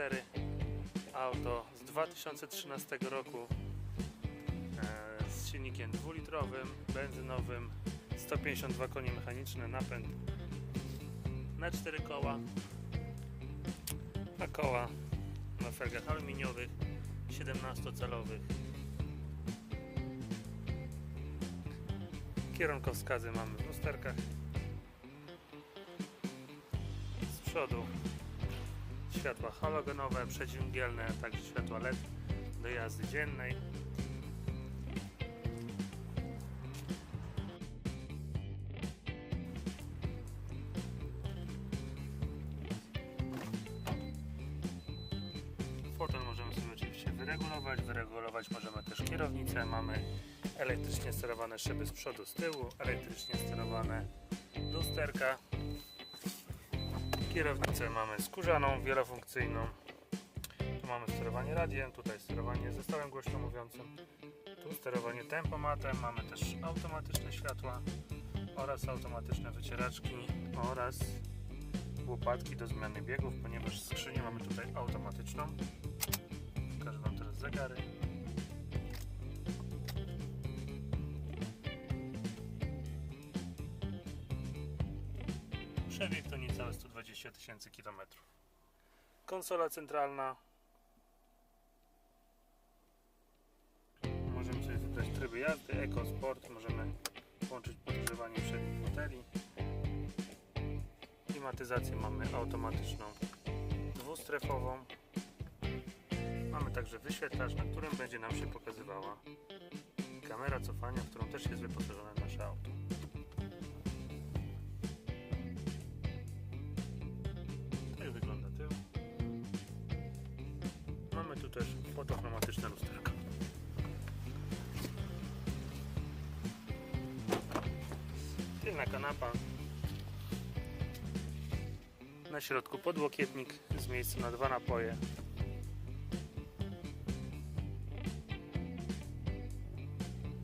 4 auto z 2013 roku e, z silnikiem dwulitrowym, benzynowym 152 konie mechaniczne, napęd na 4 koła a koła na felgach aluminiowych 17-calowych kierunkowskazy mamy w lusterkach. Z przodu światła halogenowe, przeciwmgielne, a także światła LED do jazdy dziennej. Fotel możemy sobie oczywiście wyregulować. Wyregulować możemy też kierownicę. Mamy elektrycznie sterowane szyby z przodu, z tyłu, elektrycznie sterowane lusterka. Kierownicę mamy skórzaną, wielofunkcyjną. Tu mamy sterowanie radiem, tutaj sterowanie zestawem głośnomówiącym. Tu sterowanie tempomatem, mamy też automatyczne światła oraz automatyczne wycieraczki oraz łopatki do zmiany biegów, ponieważ skrzynię mamy tutaj automatyczną. Pokażę Wam teraz zegary. Przebieg to niecałe 120 tysięcy kilometrów. Konsola centralna. Możemy sobie wybrać tryby jazdy, Eco Sport, możemy włączyć podgrzewanie przednich foteli. Klimatyzację mamy automatyczną, dwustrefową. Mamy także wyświetlacz, na którym będzie nam się pokazywała kamera cofania, w którą też jest wyposażone nasze auto. Też fotochromatyczne lusterko. Tylna kanapa. Na środku podłokietnik z miejscem na dwa napoje.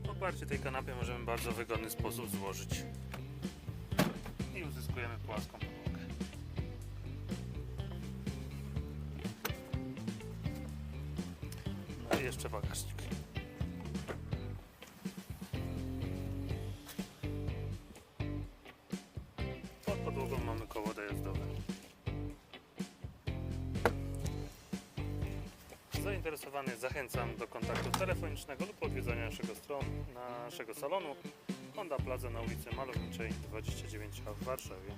Oparcie tej kanapy możemy w bardzo wygodny sposób złożyć. I uzyskujemy płaską podłogę. Jeszcze bagażnik. Pod podłogą mamy koło dojazdowe. Zainteresowany zachęcam do kontaktu telefonicznego lub odwiedzania naszego stron, naszego salonu Honda Plaza na ulicy Malowniczej 29 w Warszawie.